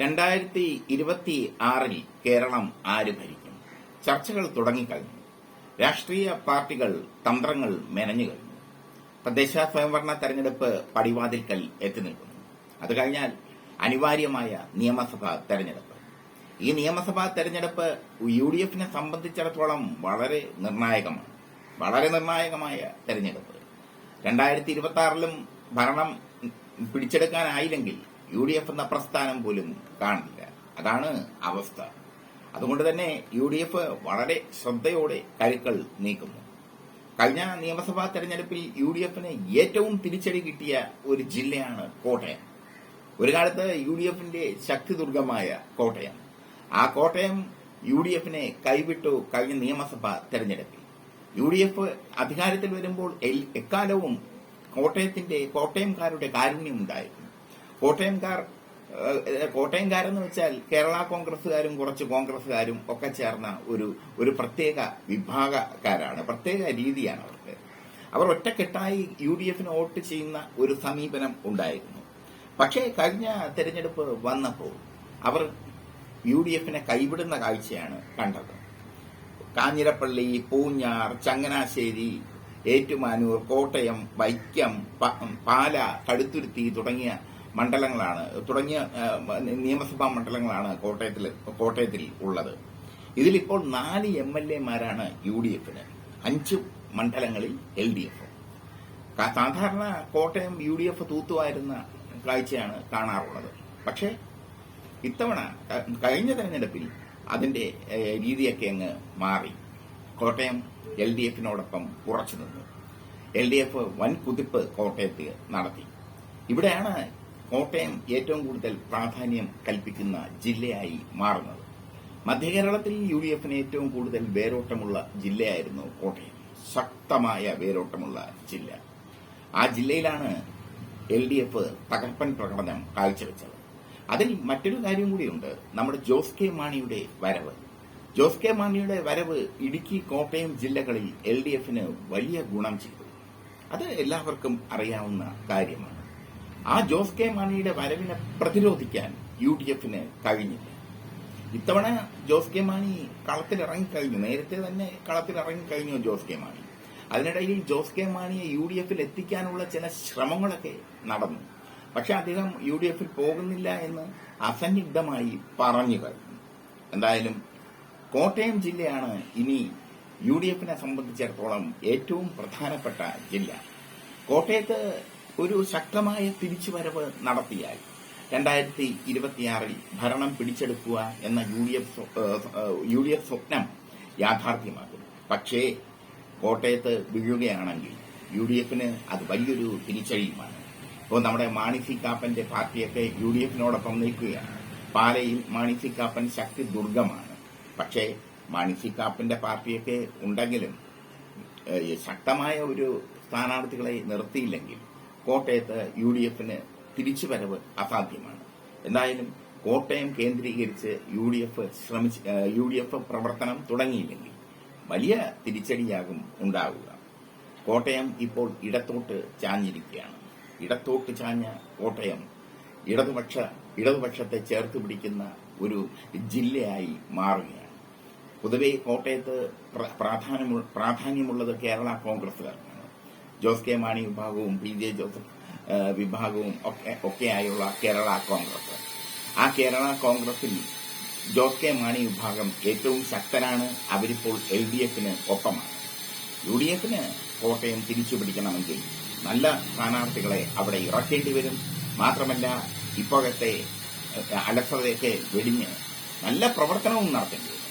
രണ്ടായിരത്തി ഇരുപത്തി ആറിൽ കേരളം ആര് ഭരിക്കും? ചർച്ചകൾ തുടങ്ങിക്കഴിഞ്ഞു. രാഷ്ട്രീയ പാർട്ടികൾ തന്ത്രങ്ങൾ മെനഞ്ഞു കഴിഞ്ഞു. തദ്ദേശ സ്വയംഭരണ തെരഞ്ഞെടുപ്പ് പടിവാതിൽക്കൽ എത്തി നിൽക്കുന്നു. അത് കഴിഞ്ഞാൽ അനിവാര്യമായ നിയമസഭാ തെരഞ്ഞെടുപ്പ്. ഈ നിയമസഭാ തെരഞ്ഞെടുപ്പ് യു ഡി എഫിനെ സംബന്ധിച്ചിടത്തോളം വളരെ നിർണായകമാണ്. വളരെ നിർണായകമായ തെരഞ്ഞെടുപ്പ്. രണ്ടായിരത്തി ഇരുപത്തി ആറിലും ഭരണം പിടിച്ചെടുക്കാനായില്ലെങ്കിൽ യു ഡി എഫ് എന്ന പ്രസ്ഥാനം പോലും കാണില്ല. അതാണ് അവസ്ഥ. അതുകൊണ്ട് തന്നെ യു ഡി എഫ് വളരെ ശ്രദ്ധയോടെ കരുക്കൾ നീക്കുന്നു. കഴിഞ്ഞ നിയമസഭാ തെരഞ്ഞെടുപ്പിൽ യു ഡി എഫിന് ഏറ്റവും തിരിച്ചടി കിട്ടിയ ഒരു ജില്ലയാണ് കോട്ടയം. ഒരു കാലത്ത് യു ഡി എഫിന്റെ ശക്തിദുർഗമായ കോട്ടയം. ആ കോട്ടയം യു ഡി എഫിനെ കൈവിട്ടു കഴിഞ്ഞ നിയമസഭാ തെരഞ്ഞെടുപ്പിൽ. യു ഡി എഫ് അധികാരത്തിൽ വരുമ്പോൾ എക്കാലവും കോട്ടയത്തിന്റെ കോട്ടയംകാരുടെ കാരുണ്യമുണ്ടായിരുന്നു കോട്ടയംകാർ കോട്ടയംകാരെന്ന് വെച്ചാൽ കേരള കോൺഗ്രസ്സുകാരും കുറച്ച് കോൺഗ്രസ്സുകാരും ഒക്കെ ചേർന്ന ഒരു ഒരു പ്രത്യേക വിഭാഗക്കാരാണ് പ്രത്യേക രീതിയാണ് അവർക്ക്. അവർ ഒറ്റക്കെട്ടായി യു ഡി എഫിന് വോട്ട് ചെയ്യുന്ന ഒരു സമീപനം ഉണ്ടായിരുന്നു. പക്ഷേ കഴിഞ്ഞ തെരഞ്ഞെടുപ്പ് വന്നപ്പോൾ അവർ യു ഡി എഫിനെ കൈവിടുന്ന കാഴ്ചയാണ് കണ്ടത്. കാഞ്ഞിരപ്പള്ളി പൂഞ്ഞാർ ചങ്ങനാശ്ശേരി ഏറ്റുമാനൂർ കോട്ടയം വൈക്കം പാല കടുത്തുരുത്തി തുടങ്ങിയ മണ്ഡലങ്ങളാണ് തുടങ്ങിയ നിയമസഭാ മണ്ഡലങ്ങളാണ് കോട്ടയത്തിൽ കോട്ടയത്തിൽ ഉള്ളത്. ഇതിലിപ്പോൾ നാല് എം എൽ എമാരാണ് യു ഡി എഫിന്. അഞ്ച് മണ്ഡലങ്ങളിൽ എൽ ഡി എഫ്. സാധാരണ കോട്ടയം യു ഡി എഫ് തൂത്തുവായിരുന്ന കാഴ്ചയാണ് കാണാറുള്ളത്. പക്ഷേ ഇത്തവണ കഴിഞ്ഞ തെരഞ്ഞെടുപ്പിൽ അതിന്റെ രീതിയൊക്കെ അങ്ങ് മാറി. കോട്ടയം എൽ ഡി എഫിനോടൊപ്പം ഉറച്ചു നിന്നു. എൽ ഡി എഫ് വൻ കുതിപ്പ് കോട്ടയത്ത് നടത്തി. ഇവിടെയാണ് കോട്ടയം ഏറ്റവും കൂടുതൽ പ്രാധാന്യം കൽപ്പിക്കുന്ന ജില്ലയായി മാറുന്നത്. മധ്യകേരളത്തിൽ യു ഡി എഫിന് ഏറ്റവും കൂടുതൽ വേരോട്ടമുള്ള ജില്ലയായിരുന്നു കോട്ടയം. ശക്തമായ വേരോട്ടമുള്ള ജില്ല. ആ ജില്ലയിലാണ് എൽ ഡി എഫ് തകർപ്പൻ പ്രകടനം കാഴ്ചവെച്ചത്. അതിൽ മറ്റൊരു കാര്യം കൂടിയുണ്ട്. നമ്മുടെ ജോസ് കെ മാണിയുടെ വരവ്. ജോസ് കെ മാണിയുടെ വരവ് ഇടുക്കി കോട്ടയം ജില്ലകളിൽ എൽ ഡി എഫിന് വലിയ ഗുണം ചെയ്തു. അത് എല്ലാവർക്കും അറിയാവുന്ന കാര്യമാണ്. ആ ജോസ് കെ മാണിയുടെ വരവിനെ പ്രതിരോധിക്കാൻ യു ഡി എഫിന് കഴിഞ്ഞില്ല. ഇത്തവണ ജോസ് കെ മാണി കളത്തിലിറങ്ങിക്കഴിഞ്ഞു. നേരത്തെ തന്നെ കളത്തിലിറങ്ങിക്കഴിഞ്ഞു ജോസ് കെ മാണി. അതിനിടയിൽ ജോസ് കെ മാണിയെ യു ഡി എഫിൽ എത്തിക്കാനുള്ള ചില ശ്രമങ്ങളൊക്കെ നടന്നു. പക്ഷെ അദ്ദേഹം യു ഡി എഫിൽ പോകുന്നില്ല എന്ന് അസന്നിഗ്ധമായി പറഞ്ഞു കഴിഞ്ഞു. എന്തായാലും കോട്ടയം ജില്ലയാണ് ഇനി യു ഡി എഫിനെ സംബന്ധിച്ചിടത്തോളം ഏറ്റവും പ്രധാനപ്പെട്ട ജില്ല. കോട്ടയത്ത് ഒരു ശക്തമായ തിരിച്ചുവരവ് നടത്തിയാൽ രണ്ടായിരത്തി ഇരുപത്തിയാറിൽ ഭരണം പിടിച്ചെടുക്കുക എന്ന U D F U D F സ്വപ്നം യാഥാർത്ഥ്യമാകും. പക്ഷേ കോട്ടയത്ത് വീഴുകയാണെങ്കിൽ യു ഡി എഫിന് അത് വലിയൊരു തിരിച്ചടിയുമാണ്. ഇപ്പോൾ നമ്മുടെ മാണി സി കാപ്പന്റെ പാർട്ടിയൊക്കെ യു ഡി എഫിനോടൊപ്പം നിൽക്കുകയാണ്. പാലയിൽ മാണി സി കാപ്പൻ ശക്തി ദുർഗമാണ്. പക്ഷേ മാണി സി കാപ്പന്റെ പാർട്ടിയൊക്കെ ഉണ്ടെങ്കിലും ശക്തമായ ഒരു സ്ഥാനാർത്ഥികളെ നിർത്തിയില്ലെങ്കിൽ കോട്ടയത്ത് യു ഡി എഫിന് തിരിച്ചുവരവ് അസാധ്യമാണ്. എന്തായാലും കോട്ടയം കേന്ദ്രീകരിച്ച് യു ഡി എഫ് ശ്രമിച്ച് യു ഡി എഫ് പ്രവർത്തനം തുടങ്ങിയില്ലെങ്കിൽ വലിയ തിരിച്ചടിയാകും ഉണ്ടാവുക. കോട്ടയം ഇപ്പോൾ ഇടത്തോട്ട് ചാഞ്ഞിരിക്കുകയാണ്. ഇടത്തോട്ട് ചാഞ്ഞ കോട്ടയം ഇടതുപക്ഷ ഇടതുപക്ഷത്തെ ചേർത്ത് പിടിക്കുന്ന ഒരു ജില്ലയായി മാറുകയാണ്. പൊതുവെ കോട്ടയത്ത് പ്ര- പ്രാധാന്യമു- പ്രാധാന്യമുള്ളത് കേരള കോൺഗ്രസുകാർക്കാണ് ജോസ് കെ മാണി വിഭാഗവും പി ജെ ജോസഫ് വിഭാഗവും ഒക്കെ ഒക്കെയായുള്ള കേരള കോൺഗ്രസ്. ആ കേരള കോൺഗ്രസിൽ ജോസ് കെ മാണി വിഭാഗം ഏറ്റവും ശക്തരാണ് അവരിപ്പോൾ എൽ ഡി എഫിന് ഒപ്പമാണ്. യു ഡി എഫിന് കോട്ടയം തിരിച്ചു പിടിക്കണമെങ്കിൽ നല്ല സ്ഥാനാർത്ഥികളെ അവിടെ ഇറക്കേണ്ടി വരും. മാത്രമല്ല ഇപ്പോഴത്തെ അലസതയൊക്കെ വെടിഞ്ഞ് നല്ല പ്രവർത്തനവും നടത്തേണ്ടി വരും.